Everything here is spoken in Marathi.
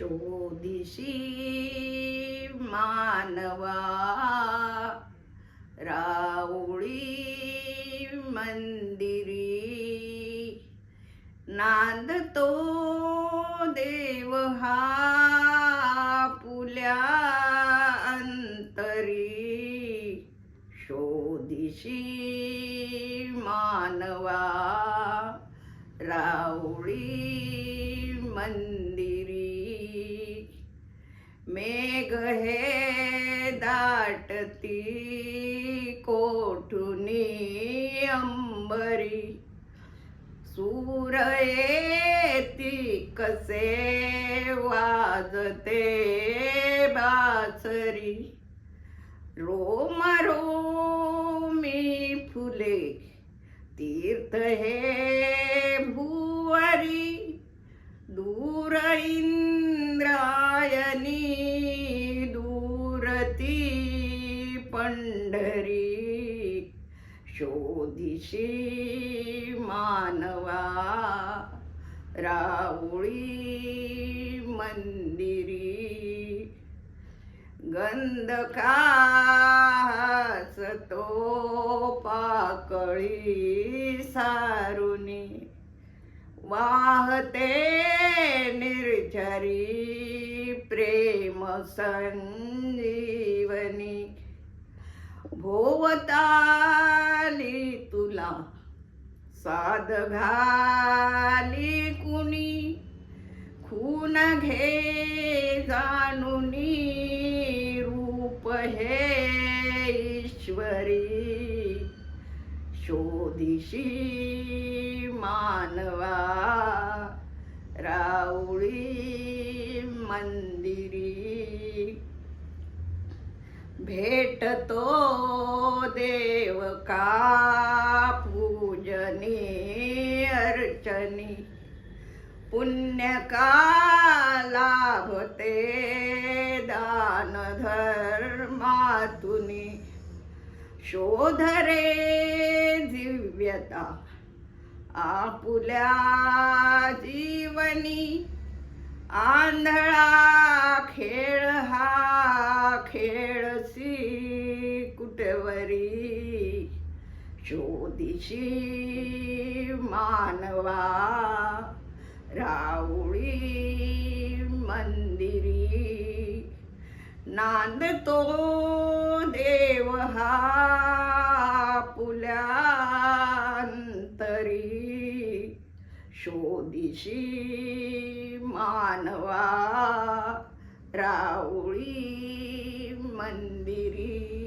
शोधिशी मानवा। राऊळी मंदिरी नांदतो देव हा पुल्या अंतरी। शोधिशी मानवा। राऊळी मंदिरी मेघ हे दाटती कोठुनी अंबरी. सूर येती कसे वाजते बासरी. रोम रोमी फुले तीर्थ हे ती पंढरी शोधिशी मानवा राऊळी मंदिरी गंधकासतो पाकळी सारुनी वाहते निर्झरी प्रेम संजीवनी भोवताली तुला. साध घाली कुणी? खून घे जाणुनी रूप हे ईश्वरी. शोधिशी मानवा राऊळी मन भेटतो देव का पूजनी अर्चनी. पुण्य का लाभते दान धर्मातुनी शोध रे दिव्यता आपुल्या जीवनी. आंधळा खेळ हा खेळ शोधिशी मानवा राऊळी मंदिरी. नांदतो देव हा पुल्यान्तरी शोधिशी मानवा राऊळी मंदिरी.